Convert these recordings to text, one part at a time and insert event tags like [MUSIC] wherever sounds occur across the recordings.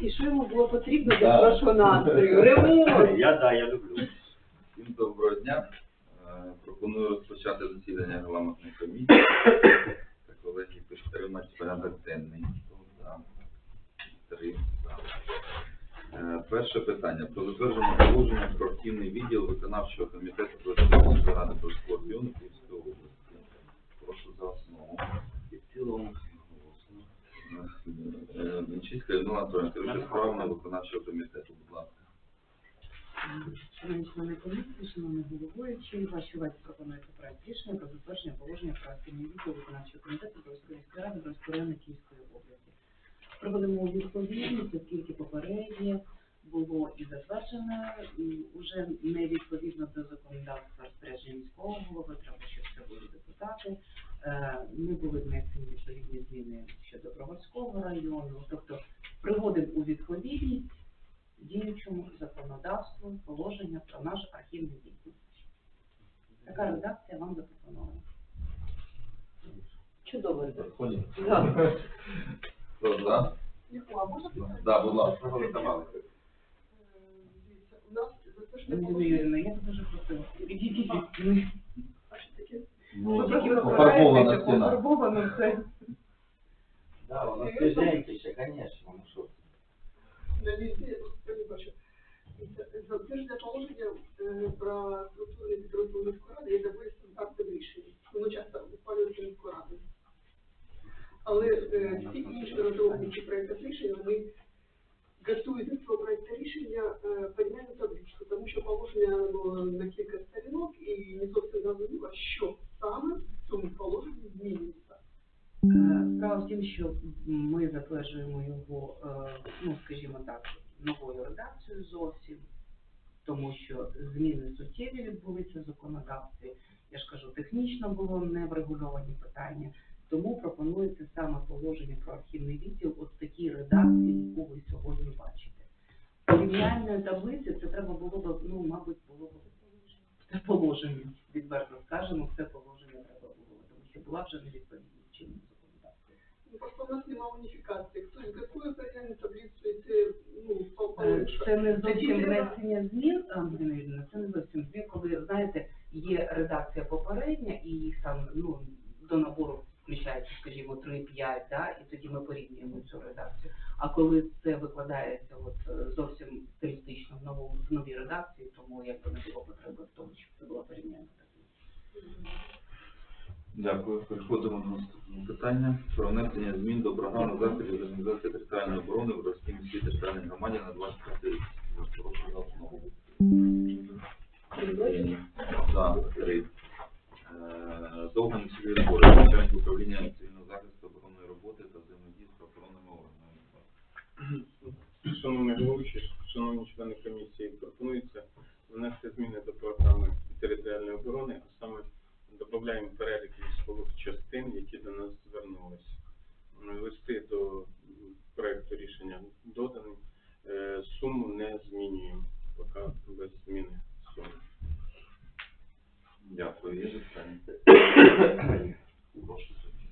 комісії, що йому було потрібно для Так. хорошого настрою. Ремонт! Я, да, я люблю. Всім доброго дня. Е, Пропоную розпочати засідання регламентної комісії. Та колеги підтримати порядок денний. Хто за? Три за. Е, Перше питання. Про затвердження положення про активний відділ виконавчого комітету Прозорської ради про спорт району Київської області. Прошу за основу. І в цілому. Менчинська Людмила Анатольовна, керуюча справами виконавчого комітету, будь ласка. Шановні члени комісії, шановний головуючий, вашій увазі пропонується проект рішення про затвердження положення про активний відділ виконавчого комітету Бровської міської ради Бровської району Київської області. Проводимо відповідність, оскільки попереднє було і затверджене, і вже не відповідно до законодавства розпорядження міського голови, треба, щоб це були депутати. Е, Не були внесені відповідні зміни щодо Броварського тобто приводимо у відповідність діючому законодавству положення про наш архівний відділ. Така редакція вам запропонована. Чудово. Да. Хто можна? Да, будь ласка, голосували. Е, у нас Ніна положення. Юрійовна, я дуже просила. Ідіть, ідіть. А що таке? Ну, Пофарбована стіна. пофарбовано все. Да, вона свіженьке ще, конечно, ну що. Не бачу. Це Затвердження положення е, про структурний підрозділ міської ради є доволі стандартним рішенням. Воно часто ухвалюється міською радою. Але е, всі інші розробники проєктів рішення, вони готують до цього проєкту рішення е, порівняння табличку, тому що положення було на кілька сторінок і не зовсім зрозуміло, що саме в цьому положенні змінюється. Справа в тім, що ми затверджуємо його, е, ну скажімо так, новою редакцією зовсім, тому що зміни суттєві відбулися в законодавстві. Я ж кажу, технічно було не врегульовані питання, тому пропонується саме положення про архівний відділ от такій редакції, яку ви сьогодні бачите. Порівняльної таблиці це треба було б, ну, мабуть, було б це положення, відверто скажемо, це положення треба було, тому що була вже невідповідність чинному законодавству. Ну, Просто у нас немає уніфікації. Хтось готує порівняльну таблицю, це, ну, Е. Це не зовсім внесення змін, Ангеліна Юрійовна, це не зовсім змін, коли, знаєте, є редакція попередня, і їх там, ну, до набору включається, скажімо, 3-5, да, і тоді ми порівнюємо цю редакцію. А коли це викладається от е, зовсім стилістично в новому в новій редакції, тому якби не було потреби в тому, щоб це була порівняння. Дякую. Переходимо до наступного питання. Про внесення змін до програми заходів організації територіальної оборони в Російській міській територіальній громаді на 25 рік. Прошу за основу. За, три. Е, Довгань Сергій Григорович, начальник управління цивільного захисту оборонної роботи та взаємодії з правоохоронними органами. Шановний головуючий, шановні члени комісії, пропонується внести зміни до програми територіальної оборони, а саме додаємо перелік військових частин, які до нас звернулись. М, Листи до м, проекту рішення додані, Е, суму не змінюємо, поки без зміни суми. Дякую. Є запитання? Прошу судді.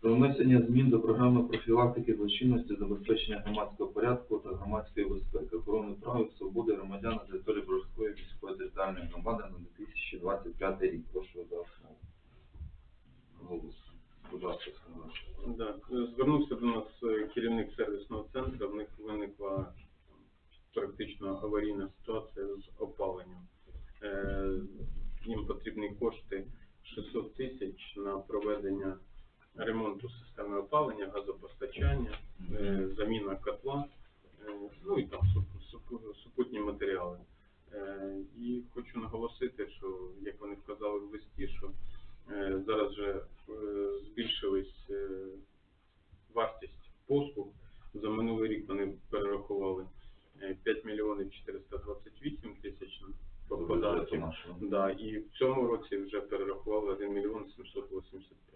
Про внесення змін до програми профілактики злочинності, забезпечення громадського порядку та громадської безпеки, охорони прав і свободи громадян на території Борської військової територіальної громади на 2025 рік. Прошу за основу. Голос. Будь ласка. Да. е, Звернувся до нас е, керівник сервісного центру, в них виникла практично аварійна ситуація з опаленням. Е, Їм потрібні кошти 600 тисяч на проведення ремонту системи опалення, газопостачання, е, заміна котла, е, ну і там суп- суп- супутні матеріали. Е, І хочу наголосити, що як вони вказали в листі, що зараз вже збільшилась вартість послуг. За минулий рік вони перерахували е, 5 мільйонів 428 тисяч по Бюджету Да, і в цьому році вже перерахували 1 мільйон 785.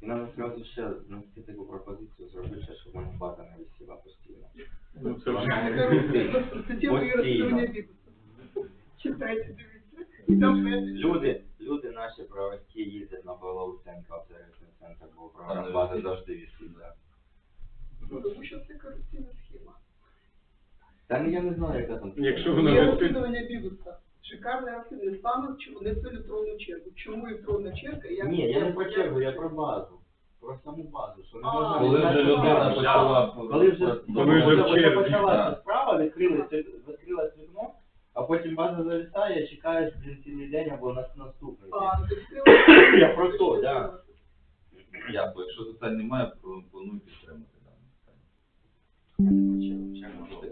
Надо зразу ще внести таку пропозицію, зробити, щоб мене база не висіла постійно. Ну, це вже. Читайте, дивіться. І. Люди, люди наші правоські їздять на Белоусенка в сервісний центр, бо програма не завжди висить, да. Ну, Тому що це корупційна схема. Та я не знаю, яка там. Якщо вона Є висить- розслідування Бігуса. Шикарне розслідування. Саме чому не цю електронну чергу. Чому електронна черга? Як Ні, я не про чергу, я про базу. Про саму базу. Що не А, можна Коли вже віддати людина почала... Коли вже, Коли вже в черзі, почалася так. справа, відкрилось, відкрилось вікно, а потім база зависає, чекаєш блін, цілий день або на наступний. А, відкрили- [COUGHS] Я про то, да. Дякую. Якщо питань немає, пропоную підтримати дане питання. Я не.